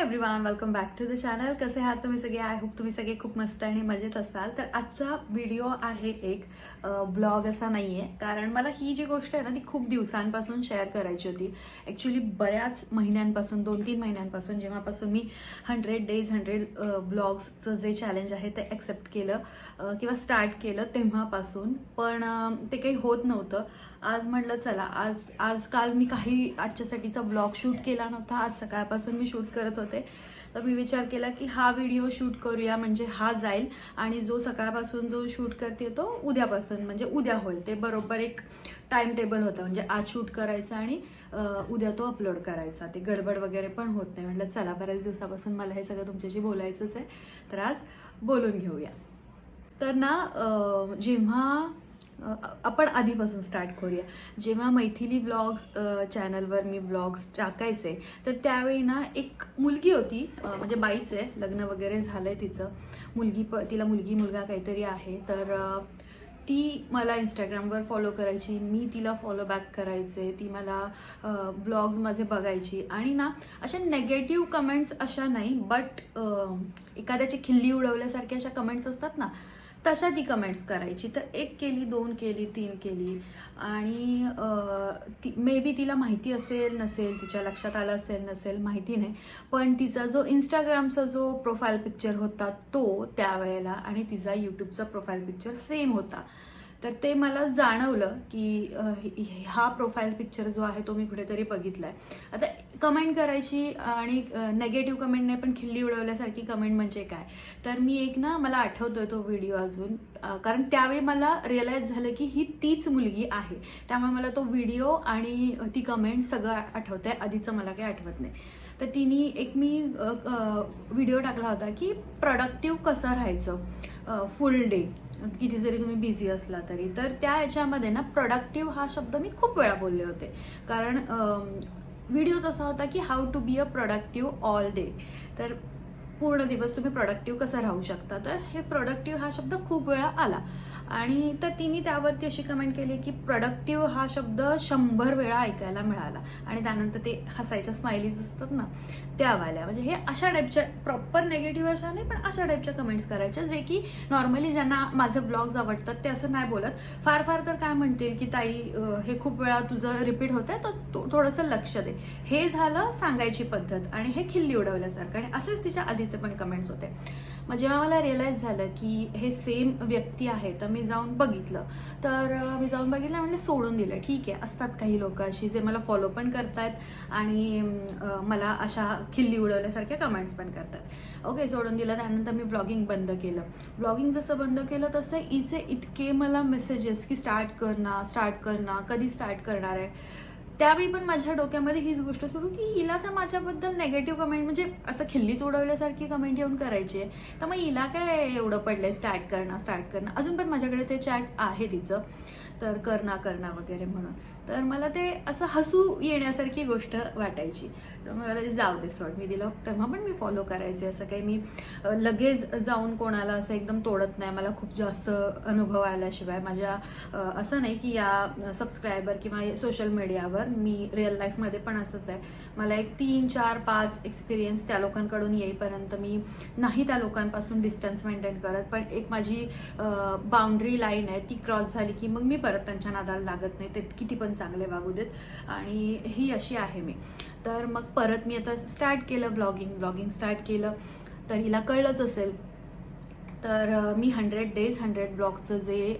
Hi everyone welcome back to the channel कसे आहात तुम्ही सगळे? आय होप तुम्ही सगळे खूप मस्त आणि मजेत असाल. तर आजचा व्हिडिओ आहे एक ब्लॉग असा नाही आहे कारण मला ही जी गोष्ट आहे ना ती खूप दिवसांपासून शेअर करायची होती. ॲक्च्युली बऱ्याच महिन्यांपासून दोन तीन महिन्यांपासून जेव्हापासून मी हंड्रेड डेज हंड्रेड ब्लॉग्सचं जे चॅलेंज आहे ते ॲक्सेप्ट केलं किंवा स्टार्ट केलं तेव्हापासून. पण ते काही होत नव्हतं. आज म्हटलं चला आज आज काल मी काही आजच्यासाठीचा ब्लॉग शूट केला नव्हता. आज सकाळपासून मी शूट करत होते. तर मी विचार केला की हा व्हिडिओ शूट करूया म्हणजे हा जाईल आणि जो सकाळपासून जो शूट करते तो उद्यापासून म्हणजे उद्या होईल. ते बरोबर एक टाइम टेबल होता. म्हणजे आज शूट करायचा आणि उद्या तो अपलोड करायचा. ते गडबड वगैरे पण होत नाही. म्हटलं चला बऱ्याच दिवसापासून मला हे सगळं तुमच्याशी बोलायचंच आहे. तर आज बोलून घेऊया. तर ना जेव्हा आपण आधीपासून स्टार्ट करूया. जेव्हा मैथिली ब्लॉग्स चॅनलवर मी ब्लॉग्स टाकायचे तर त्यावेळी ना एक मुलगी होती म्हणजे बाईच आहे लग्न वगैरे झालं आहे तिचं. मुलगी प तिला मुलगी मुलगा काहीतरी आहे. तर ती मला इंस्टाग्रामवर फॉलो करायची मी तिला फॉलो बॅक करायचे ती मला ब्लॉग्स माझे बघायची. आणि ना अशा नेगेटिव्ह कमेंट्स अशा नाही बट एखाद्याची खिल्ली उडवल्यासारख्या अशा कमेंट्स असतात ना तशा ती कमेंट्स करायची. तर एक केली दोन केली तीन केली. आणि ती मे बी तिला माहिती असेल नसेल तिच्या लक्षात आलं असेल नसेल माहिती नाही. पण तिचा जो इंस्टाग्रामचा जो प्रोफाईल पिक्चर होता तो त्यावेळेला आणि तिचा यूट्यूबचा प्रोफाईल पिक्चर सेम होता. तर ते मला जाणवलं की हा प्रोफाईल पिक्चर जो आहे तो मी कुठेतरी बघितलाय. आता कमेंट करायची आणि नेगेटिव्ह कमेंट नाही पण खिल्ली उडवल्यासारखी कमेंट म्हणजे काय? तर मी एक ना मला आठवतोय तो व्हिडिओ अजून. कारण त्यावेळी मला रिअलाईज झालं की ही तीच मुलगी आहे. त्यामुळे मला तो व्हिडिओ आणि ती कमेंट सगळं आठवतंय. आधीचं मला काही आठवत नाही. तर तिने एक मी व्हिडिओ टाकला होता की प्रोडक्टिव्ह कसं राहायचं? फुल डे किती जरी तुम्ही बिझी असला तरी तर त्या ह्याच्यामध्ये ना प्रोडक्टिव्ह हा शब्द मी खूप वेळा बोलले होते. कारण व्हिडिओज असा होता की how to be a productive all day तर पूर्ण दिवस तुम्ही प्रोडक्टिव्ह कसं राहू शकता? तर हे प्रोडक्टिव्ह हा शब्द खूप वेळा आला. आणि तर तिने त्यावरती अशी कमेंट केली की प्रोडक्टिव्ह हा शब्द शंभर वेळा ऐकायला मिळाला. आणि त्यानंतर ते हसायच्या स्माइलीज असतात ना त्या वाल्या म्हणजे हे अशा टाईपच्या प्रॉपर नेगेटिव्ह अशा नाही पण अशा टाईपच्या कमेंट्स करायच्या जे की नॉर्मली ज्यांना माझे ब्लॉग्स आवडतात ते असं नाही बोलत. फार फार तर काय म्हणतील की ताई हे खूप वेळा तुझं रिपीट होत आहे तर थोडंसं लक्ष दे. हे झालं सांगायची पद्धत आणि हे खिल्ली उडवल्यासारखं. आणि असेच तिच्या आधीच पण कमेंट्स होते. मग जेव्हा मला रिअलाईज झालं की हे सेम व्यक्ती आहे तर मी जाऊन बघितलं. तर मी जाऊन बघितलं म्हणजे सोडून दिलं. ठीक आहे असतात काही लोक अशी जे मला फॉलो पण करतायत आणि मला अशा खिल्ली उडवल्यासारख्या कमेंट्स पण करतात. ओके सोडून दिलं. त्यानंतर मी ब्लॉगिंग बंद केलं. ब्लॉगिंग जसं बंद केलं तसं इचे इतके मला मेसेजेस की स्टार्ट करना स्टार्ट करना कधी स्टार्ट करणार आहे? त्यावेळी पण माझ्या डोक्यामध्ये हीच गोष्ट सुरू की हिला तर माझ्याबद्दल नेगेटिव्ह कमेंट म्हणजे असं खिल्लीच उडवल्यासारखी कमेंट येऊन करायची आहे. तर मग हिला काय एवढं पडलंय? स्टार्ट करणं स्टार्ट करणं? अजून पण माझ्याकडे ते चॅट आहे तिचं. तर करणा करणा वगैरे म्हणून. तर मला ते असं हसू येण्यासारखी गोष्ट वाटायची. मला जाऊ दे सोड मी दिलं तेव्हा पण मी फॉलो करायचे. असं काही मी लगेच जाऊन कोणाला असं एकदम तोडत नाही. मला खूप जास्त अनुभव आल्याशिवाय माझ्या असं नाही की या सबस्क्रायबर किंवा सोशल मीडियावर मी रिअल लाईफमध्ये पण असंच आहे. मला एक तीन चार पाच एक्सपिरियन्स त्या लोकांकडून येईपर्यंत मी नाही त्या लोकांपासून डिस्टन्स मेंटेन करत. पण एक माझी बाउंड्री लाईन आहे ती क्रॉस झाली की मग मी परत त्यांच्या नादाला लागत नाही. ते किती पण चांगले वागू देत. आणि ही अशी आहे मी. तर मग परत मी आता स्टार्ट केलं ब्लॉगिंग ब्लॉगिंग स्टार्ट केलं तर हिला कळलंच असेल. तर मी हंड्रेड डेज हंड्रेड ब्लॉगचं जे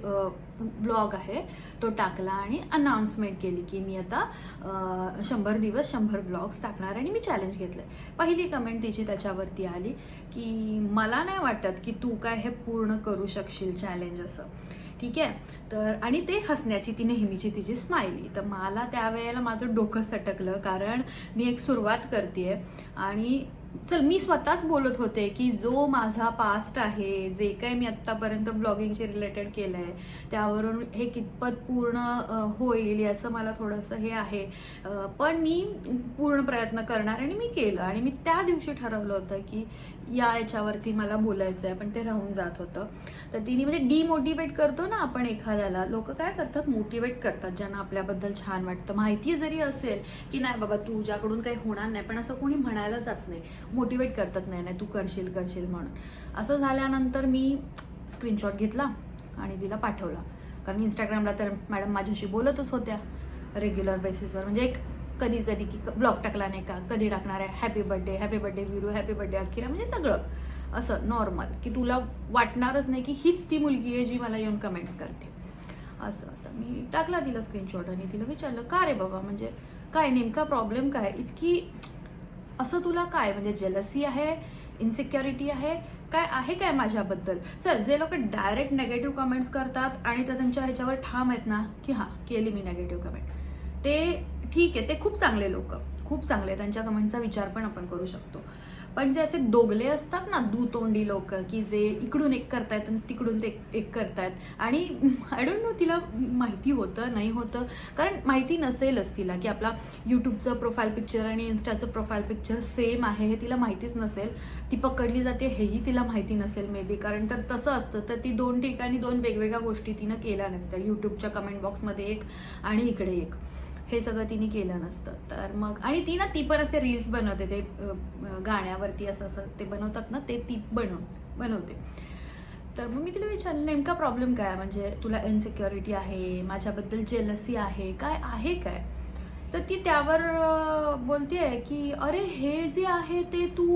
ब्लॉग आहे तो टाकला आणि अनाउन्समेंट केली की मी आता शंभर दिवस शंभर ब्लॉग्स टाकणार आणि मी चॅलेंज घेतलंय. पहिली कमेंट तिची त्याच्यावरती आली की मला नाही वाटत की तू काय हे पूर्ण करू शकशील चॅलेंज असं. ठीक आहे? तर आणि ते हसण्याची ती नेहमीची तिची स्माइली तर मला त्यावेळेला माझं डोकं सटकलं कारण मी एक सुरुवात करते आणि चल मी स्वतःच बोलत होते की जो माझा पास्ट आहे जे काही मी आत्तापर्यंत ब्लॉगिंगशी रिलेटेड केलं आहे त्यावरून हे कितपत पूर्ण होईल याचं मला थोडंसं हे आहे. पण मी पूर्ण प्रयत्न करणार आणि मी केलं. आणि मी त्या दिवशी ठरवलं होतं की या याच्यावरती मला बोलायचं आहे पण ते राहून जात होतं. तर तिने म्हणजे डिमोटिवेट करतो ना आपण एखाद्याला लोक काय करतात मोटिवेट करतात ज्यांना आपल्याबद्दल छान वाटतं. माहिती जरी असेल की नाही बाबा तुझ्याकडून काही होणार नाही पण असं कोणी म्हणायला जात नाही. मोटिवेट करतात नाही नाही तू करशील करशील म्हणून. असं झाल्यानंतर मी स्क्रीनशॉट घेतला आणि तिला पाठवला. कारण इंस्टाग्रामला तर मॅडम माझ्याशी बोलतच होत्या रेग्युलर बेसिसवर म्हणजे एक कधी कधी की ब्लॉग टाकला नाही का? कधी टाकणार आहे? Happy birthday happy birthday Viru happy birthday Akhira. म्हणजे सगळं. असं नॉर्मल की तुला वाटणारच नाही की हीच ती मुलगी आहे जी मला येऊन कमेंट्स करते. असं. तर मी टाकला तिला स्क्रीनशॉट आणि तिला विचारलं का रे बाबा? म्हणजे काय नेमका प्रॉब्लेम काय? इतकी असं तुला काय? म्हणजे जेलसी आहे? इन्सिक्युरिटी आहे? काय आहे काय माझ्याबद्दल? सर जे लोक डायरेक्ट नेगेटिव्ह कमेंट्स करतात आणि ते त्यांच्या ह्याच्यावर ठाम आहेत ना की हां केली मी नेगेटिव्ह कमेंट ते ठीक आहे ते खूप चांगले लोक. खूप चांगले त्यांच्या कमेंटचा विचार पण आपण करू शकतो. पण जे असे दोगले असतात ना दुतोंडी लोक की जे इकडून एक करतायत आणि तिकडून ते एक करतायत. आणि आय डोंट नो तिला माहिती होतं नाही होतं. कारण माहिती नसेलच तिला की आपला यूट्यूबचं प्रोफाईल पिक्चर आणि इन्स्टाचं प्रोफाईल पिक्चर सेम आहे हे तिला माहितीच नसेल. ती पकडली जाते हेही तिला माहिती नसेल मे बी कारण तर तसं असतं तर ती दोन ठिकाणी दोन वेगवेगळ्या गोष्टी तिनं केल्या नसत्या. यूट्यूबच्या कमेंट बॉक्समध्ये एक आणि इकडे एक. हे सगळं तिने केलं नसतं. तर मग आणि ती ना ती पण असे रील्स बनवते. ते गाण्यावरती असं असं ते बनवतात ना ते ती बनव बनवते. तर मग मी तिला विचारलं नेमका प्रॉब्लेम काय? म्हणजे तुला इनसिक्युरिटी आहे माझ्याबद्दल जेलसी आहे काय आहे काय? तर ती त्यावर बोलते की अरे हे जे आहे ते तू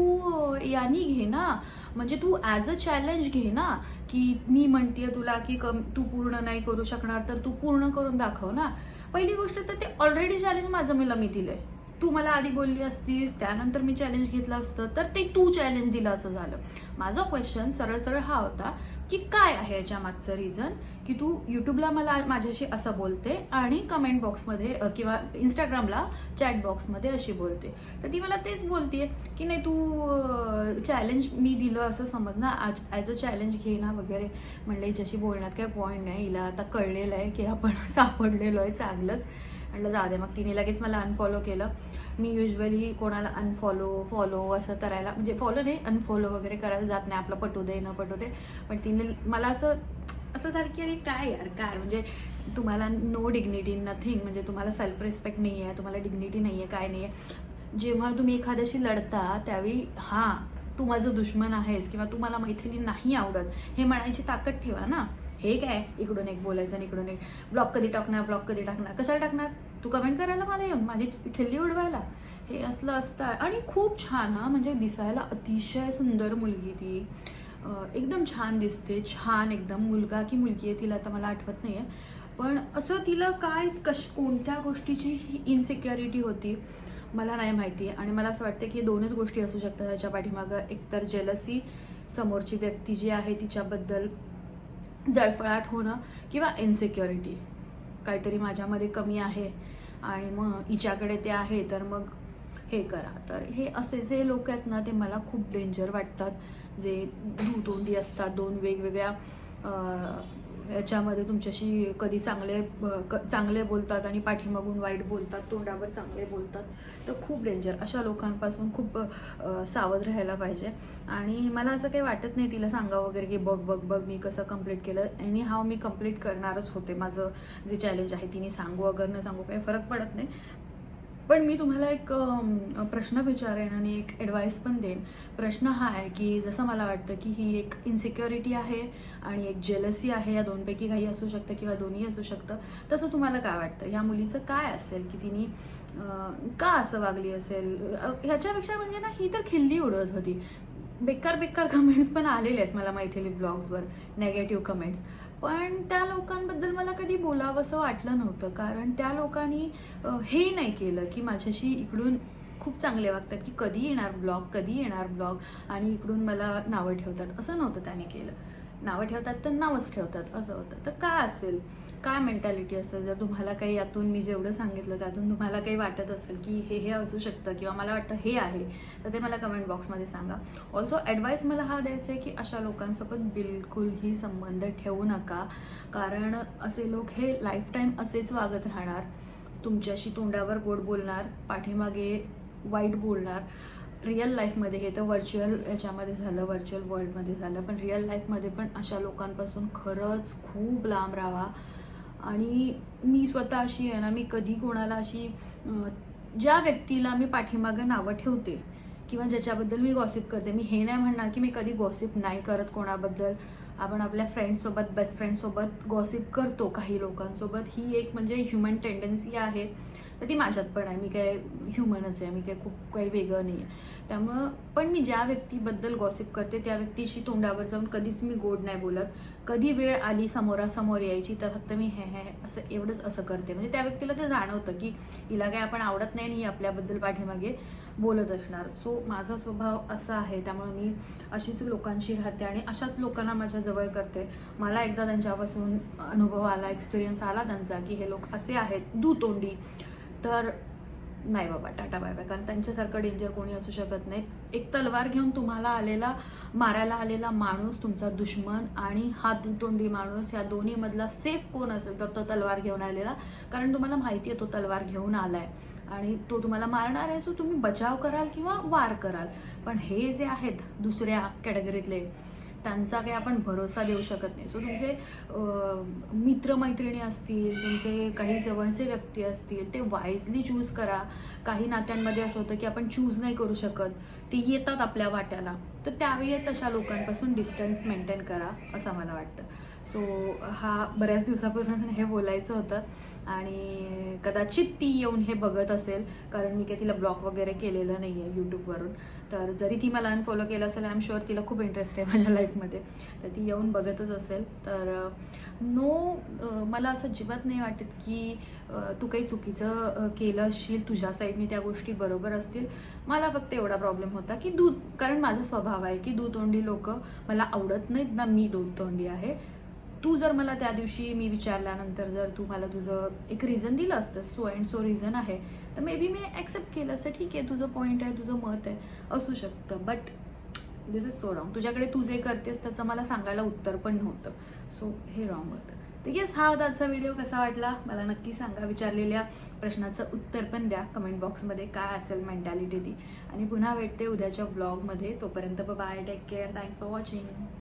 यांनी यानी घे ना. म्हणजे तू ॲज अ चॅलेंज घे ना की मी म्हणते तुला की कम तू पूर्ण नाही करू शकणार तर तू पूर्ण करून दाखव ना. पहिली गोष्ट तर ते ऑलरेडी चॅलेंज माझं मला मी दिलंय तू मला आधी बोलली असतीस त्यानंतर मी चॅलेंज घेतलं असतं तर ते तू चॅलेंज दिलं असं झालं. माझा क्वेश्चन सरळ सरळ हा होता की काय आहे याच्या मागचं रिझन की तू यूट्यूबला मला माझ्याशी असं बोलते आणि कमेंट बॉक्समध्ये किंवा इंस्टाग्रामला चॅट बॉक्समध्ये अशी बोलते. तर ती मला तेच बोलते की नाही तू चॅलेंज मी दिलं असं समज ना आज ॲज अ चॅलेंज घे ना वगैरे. म्हणलं हिच्याशी बोलण्यात काही पॉईंट नाही. हिला आता कळलेलं आहे की आपण सापडलेलो आहे चांगलंच. म्हटलं जाऊ दे. मग तिने लगेच मला अनफॉलो केलं. मी युजली कोणाला अनफॉलो फॉलो असं करायला म्हणजे फॉलो नाही अनफॉलो वगैरे करायला जात नाही. आपलं पटू दे न पटू दे. पण तिने मला असं असं झालं की अरे काय यार काय? म्हणजे तुम्हाला नो डिग्निटी नथिंग म्हणजे तुम्हाला सेल्फ रिस्पेक्ट नाही आहे तुम्हाला डिग्निटी नाही आहे काय नाही आहे जेव्हा तुम्ही एखाद्याशी लढता त्यावेळी हां तू माझं दुश्मन आहेस किंवा तू मला मैत्रिणी नाही आवडत हे म्हणायची ताकद ठेवा ना. हे काय? इकडून एक बोलायचं आणि इकडून एक. ब्लॉक कधी टाकणार? ब्लॉक कधी टाकणार? कशाला टाकणार? तू कमेंट करायला मला येऊन माझी खिल्ली उडवायला. हे असलं असतं. आणि खूप छान हा. म्हणजे दिसायला अतिशय सुंदर मुलगी ती. एकदम छान दिसते. छान एकदम. मुलगा की मुलगी आहे तिला आता मला आठवत नाही आहे पण असं तिला काय कश कोणत्या गोष्टीची ही होती मला नाही माहिती. आणि मला असं वाटतं की दोनच गोष्टी असू शकतात त्याच्या पाठीमागं. एकतर जेलसी समोरची व्यक्ती जी आहे तिच्याबद्दल जळफळाट होणं किंवा इन्सिक्युरिटी काहीतरी माझ्यामध्ये कमी आहे आणि मग हिच्याकडे ते आहे तर मग हे करा. तर हे असे जे लोक आहेत ना ते मला खूप डेंजर वाटतात. जे दुतोंडी असतात दोन वेगवेगळ्या याच्यामध्ये तुमच्याशी कधी चांगले क- चांगले बोलतात आणि पाठीमागून वाईट बोलतात तोंडावर चांगले बोलतात तर खूप डेंजर अशा लोकांपासून खूप सावध राहायला पाहिजे. आणि मला असं काही वाटत नाही तिला सांगावं वगैरे की बघ बघ बघ मी कसं कंप्लीट केलं. एनी हाव मी कंप्लीट करणारच होते. माझं जे चॅलेंज आहे तिने सांगू अगर न सांगू काही फरक पडत नाही. पण मी तुम्हाला एक प्रश्न विचारेन आणि एक ॲडवाईस पण देईन. प्रश्न हा आहे की जसं मला वाटतं की ही एक इन्सिक्युरिटी आहे आणि एक जेलसी आहे. या दोनपैकी काही असू शकतं किंवा दोन्ही असू शकतं. तसं तुम्हाला काय वाटतं? या मुलीचं काय असेल की तिने का असं वागली असेल? ह्याच्यापेक्षा म्हणजे ना ही तर खिल्ली उडवत होती. बेकार बेकार कमेंट्स पण आलेले आहेत मला मैथिली ब्लॉग्सवर नेगेटिव्ह कमेंट्स पण त्या लोकांबद्दल मला कधी बोलावं असं वाटलं नव्हतं. कारण त्या लोकांनी हे नाही केलं की माझ्याशी इकडून खूप चांगले वागतात की कधी येणार ब्लॉग कधी येणार ब्लॉग आणि इकडून मला नावं ठेवतात. असं नव्हतं त्याने केलं. नावं ठेवतात तर नावच ठेवतात. असं होतं. तर काय असेल? काय मेंटॅलिटी असेल? जर तुम्हाला काही यातून मी जेवढं सांगितलं त्यातून तुम्हाला काही वाटत असेल की हे हे असू शकतं किंवा मला वाटतं हे आहे तर ते मला कमेंट बॉक्समध्ये सांगा. ऑल्सो ॲडवाईस मला हा द्यायचा आहे की अशा लोकांसोबत बिलकुलही संबंध ठेवू नका. कारण असे लोक हे लाईफ टाईम असेच वागत राहणार. तुमच्याशी तोंडावर गोड बोलणार पाठीमागे वाईट बोलणार. रिअल लाईफमध्ये हे तर व्हर्च्युअल याच्यामध्ये झालं व्हर्च्युअल वर्ल्डमध्ये झालं. पण रिअल लाईफमध्ये पण अशा लोकांपासून खरंच खूप लांब राहा. आणि मी स्वतः अशी आहे ना मी कधी कोणाला अशी ज्या व्यक्तीला मी पाठीमागं नावं ठेवते किंवा ज्याच्याबद्दल मी गॉसिप करते मी हे नाही म्हणणार की मी कधी गॉसिप नाही करत कोणाबद्दल. आपण आपल्या फ्रेंड्ससोबत बेस्ट फ्रेंडसोबत गॉसिप करतो काही लोकांसोबत. ही एक म्हणजे ह्युमन टेंडन्सी आहे. तर ती माझ्यात पण आहे. मी काय ह्युमनच आहे. मी काय खूप काही वेगळं नाही आहे. त्यामुळं पण मी ज्या व्यक्तीबद्दल गॉसिप करते त्या व्यक्तीशी तोंडावर जाऊन कधीच मी गोड नाही बोलत. कधी वेळ आली समोरासमोर यायची तर फक्त मी हे हे असं एवढंच असं करते. म्हणजे त्या व्यक्तीला ते जाणवतं की हिला काय आपण आवडत नाही आणि आपल्याबद्दल पाठीमागे बोलत असणार. सो माझा स्वभाव असा आहे. त्यामुळे मी अशीच लोकांशी राहते आणि अशाच लोकांना माझ्या जवळ करते. मला एकदा त्यांच्यापासून अनुभव आला एक्सपिरियन्स आला त्यांचा की हे लोक असे आहेत दुतोंडी तर नाही बाबा टाटा बाय बाय. कारण त्यांच्यासारखं डेंजर कोणी असू शकत नाही. एक तलवार घेऊन तुम्हाला आलेला मारायला आलेला माणूस तुमचा दुश्मन आणि हा दुतोंडी माणूस या दोन्हीमधला सेफ कोण असेल तर तो तलवार घेऊन आलेला. कारण तुम्हाला माहिती आहे तो तलवार घेऊन आलाय. आणि तो तुम्हाला मारणार आहे सो तुम्ही बचाव कराल किंवा वार कराल. पण हे जे आहेत दुसऱ्या कॅटेगरीतले त्यांचा काही आपण भरोसा देऊ शकत नाही. सो तुमचे मित्रमैत्रिणी असतील तुमचे काही जवळचे व्यक्ती असतील ते वाईजली चूज करा. काही नात्यांमध्ये असं होतं की आपण चूज नाही करू शकत. ते येतात आपल्या वाट्याला. तर त्यावेळी तशा लोकांपासून डिस्टन्स मेंटेन करा असं मला वाटतं. सो हा बऱ्याच दिवसापासून हे बोलायचं होतं. आणि कदाचित ती येऊन हे बघत असेल कारण मी काही तिला ब्लॉग वगैरे केलेलं नाही आहे यूट्यूबवरून तर जरी ती मला अनफॉलो केलं असेल आय एम शुअर तिला खूप इंटरेस्ट आहे माझ्या लाईफमध्ये तर ती येऊन बघतच असेल. तर नो मला असं अजिबात नाही वाटत की तू काही चुकीचं केलं असशील तुझ्या साईडनी त्या गोष्टी बरोबर असतील. मला फक्त एवढा प्रॉब्लेम होता की दूध कारण माझा स्वभाव आहे की दूध तोंडी लोक मला आवडत नाहीत ना मी दूध तोंडी आहे. तू जर मला त्या दिवशी मी विचारल्यानंतर जर तू मला तुझं एक रिझन दिलं असतं सो अँड सो रिझन आहे तर मे बी मी ॲक्सेप्ट केलं असतं ठीक आहे तुझं पॉईंट आहे तुझं मत आहे असू शकतं. But this is so wrong तुझ्याकडे तू जे करतेस त्याचं मला सांगायला उत्तर पण नव्हतं. सो हे रॉंग होतं. तर येस हा होता आजचा व्हिडिओ कसा वाटला? मला नक्की सांगा. विचारलेल्या प्रश्नाचं उत्तर पण द्या. कमेंट बॉक्समध्ये काय असेल मेंटॅलिटी ती. आणि पुन्हा भेटते उद्याच्या ब्लॉगमध्ये तोपर्यंत bye take care thanks for watching